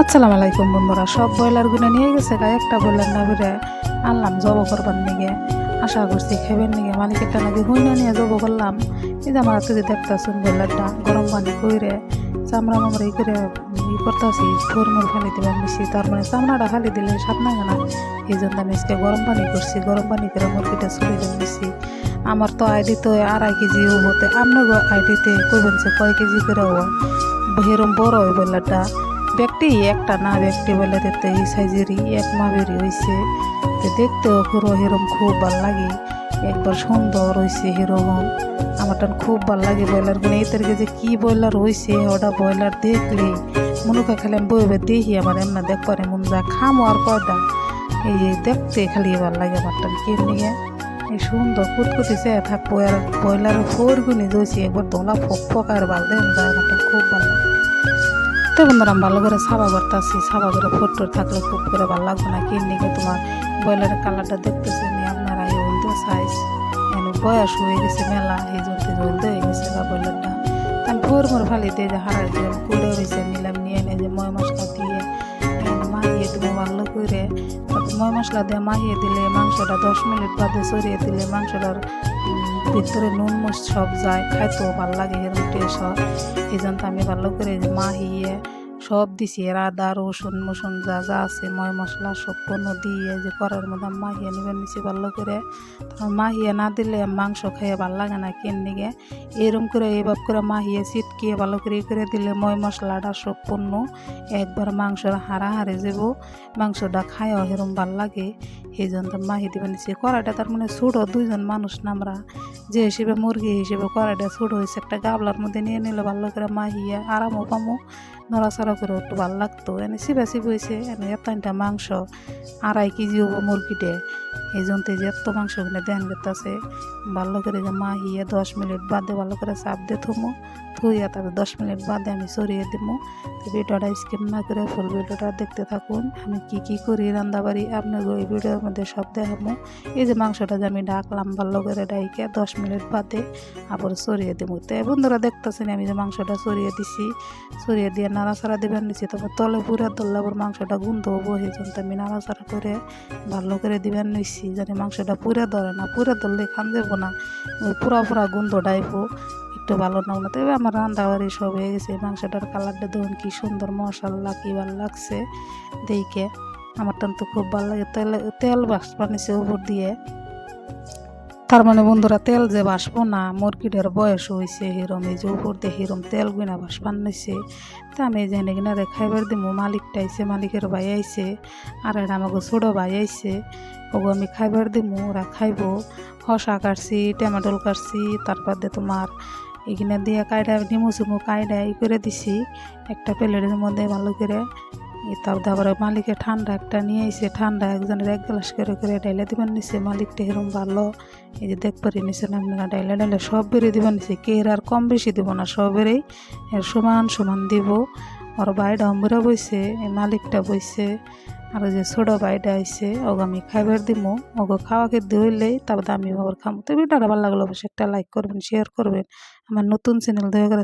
আসসালামু আলাইকুম বন্ধুরা, সব ব্রয়লার গুনে নিয়ে গেছে গায়ে একটা ব্রয়লার না বেড়ে আনলাম, জব করবার নিগে। আশা করছি খেবেন নিগে, মালিকেরটা নাকি হুইনা নিয়ে জব করলাম। যে আমার হাতে দেখতেছুন ব্রয়লারটা, গরম পানি কইরে, চামড়া মামড়া ই করে ই করতেছি ফোরমোর ফালি দিলাম মিশি তার মানে চামড়াটা ফালি দিলে সাপ না না। এই জন্য আমি আজকে গরম পানি করছি, গরম পানি করে মুরগিটা দিলাম মিশি আমার তো আইডি তো আড়াই কেজি হতে আপনার আইডিতে কইবেন যে কয় কেজি করে হওয়া হেরম বড় ওই ব্রয়লারটা। ব্যক্তি একটা না ব্যক্তি বলে দেখতে এই সাইজেরই এক মাবেরই হয়েছে তো দেখতেও পুরো হেরম খুব ভালো লাগে। একবার সুন্দর হয়েছে হেরকম আমার টান খুব ভালো লাগে ব্রয়লারগুলো। এই তারিখে যে কি ব্রয়লার হয়েছে ওটা ব্রয়লার দেখলে মনুকা খালি আমি বইবে দেখি আমার এমনা দেখবার মন যা খামো আর কয়টা। এই যে দেখতে খালি ভালো লাগে আমার টান কেমনি এই সুন্দর কুতকুতি চেয়ে থাকব আর ব্রয়লার ফোর গুনি দইছি একবার দোলা ফক ফক আর ভালো দেন যায়, আমার টান খুব ভালো লাগে। তো বন্ধুরা ভালো করে সাবা করতেছি সাবা করে ফোট্টোর থাকলে খুব করে ভালো লাগবে না কি নিকে তোমার ব্রয়লারের কালারটা দেখতেছে নি আপনারা এই হলদে সাইজ বয়স হয়ে গেছে মেলা, এই জন্য হলদে হয়ে গেছে বা ব্রয়লারটা। আমি ভোর মোর ফালি দিয়ে যে হারাই দিয়ে পুড়ে রয়েছে নিলাম, নিয়ে এনে যে ময় মশলা দিয়ে মাহিয়ে দেবো ভালো করে। ময় মশলা দিয়ে মাহিয়ে দিলে মাংসটা দশ মিনিট বাদে সরিয়ে দিলে মাংসটার ভিতরে নুন মশ সব যায়, খাইতেও ভালো লাগে এরকম টেস্ট হয় এই জন্য আমি ভালো করে মা মাহিয়ে সব দিছি আদা রসুন, মসুন, যা যা আছে ময় মশলা সব পণ্য দিয়ে যে করার মধ্যে মাহিয়ে নেবেন নিছি ভালো করে। মাহিয়ে না দিলে মাংস খাইয়ে ভালো লাগে না কেন দিকে এরম করে, এভাব করে মাহিয়ে ছিটকিয়ে ভালো করে করে দিলে ময় মশলাটা সব পণ্য একবার মাংসর হারা হারে যাব, মাংসটা খাইও এরম ভালো লাগে। এই জন্য তো মাহি দিবেন নিছি। কড়াইটা তার মানে ছোটো, দুইজন মানুষ নামরা যে হিসেবে মুরগি হিসেবে কড়াইটা ছোটো হয়েছে একটা গাবলার মধ্যে নিয়ে নিলে ভালো করে মাহিয়ে আরামও পামো। নড়াচড়া করে একটু ভালো লাগতো। এনে চিবা চিবাইছে হয়েছে এনে এতটা মাংস আড়াই কেজি হব মুরগিটে এই জন্য যে এত মাংস কিনে দেন গেতাছে, ভালো করে যে মা হিয়ে দশ মিনিট বাদে ভালো করে চাপ দিয়ে থমো, থুইয়া তারপর দশ মিনিট বাদে আমি সরিয়ে দেবো তো ভিডিওটা স্কিপ না করে ফুল ভিডিওটা দেখতে থাকুন। আমি কি কি করি রান্না বাড়ি আপনাকে ওই ভিডিওর মধ্যে সব দেখাবো এই যে মাংসটা যে আমি ডাকলাম ভালো করে ডাইকে দশ মিনিট বাদে আবার সরিয়ে দেবো তো বন্ধুরা দেখতেছেন আমি যে মাংসটা সরিয়ে দিছি সরিয়ে দিয়ে নাড়াচাড়া দেবেন নিচ্ছি তারপর তলে পুরে ধরলে আবার মাংসটা গুন্ধ হব সেই জন্য আমি নাড়াচাড়া করে ভালো করে দিবেন নিচ্ছি যাতে মাংসটা পুরা ধরে না পুরে ধরলে খান দেব না। পুরা পুরা গন্ধ ডাইবো একটু ভালো না না তবে আমার রান্না বাড়ি সব হয়ে গেছে, মাংসটার কালারটা দেখুন কী সুন্দর, মশাল্লা কী ভালো লাগছে দেখে। আমার তো খুব ভালো লাগে, তেল তেল বাস বানিয়েছে উপর দিয়ে। তার মানে বন্ধুরা, তেল যে বাসবো না, মুরগিটার বয়স হয়েছে হিরম, এই যে উপর দিয়ে হিরম তেল গুনা বাস বানিয়েছে তা আমি যে কিনা খাইবার দিমু, মালিকটা আইছে, মালিকের ভাই আইছে, আর এটা আমাকে ছোটো ভাই আইছে। ওগো আমি খাইবার দিমু, ওরা খাইব হসা কাটছি, টমেটোল কাটছি, তারপর দিয়ে তোমার এখানে দিয়ে কায়ডা নিমু চিমু কায়ডা ই করে দিছি, একটা প্লেটের মধ্যে ভালো করে তারপর আবার মালিকে ঠান্ডা একটা নিয়ে এসে ঠান্ডা একজনের এক গ্লাস করে করে ডাইলে দিবেন নিছে, মালিকটা এরম ভালো এই যে দেখবারই নিছেন আপনারা ডাইলে ডাইলে সব বেড়ে দিবেন নিছে, কে আর কম বেশি দিব না, সবেরই এর সমান সমান দিব। ওর বাইটা অম্বুরা বইছে মালিকটা বইছে, আর যে ছোটো বাইটা আইছে, ওগো আমি খাইবার দিমু, ওগো খাওয়াকে দিলেই তারপর আমি আবার খামো। তো ভিডিওটা ভালো লাগল অবশ্যই একটা লাইক করবেন শেয়ার করবেন। আমার নতুন চ্যানেল দয়া করে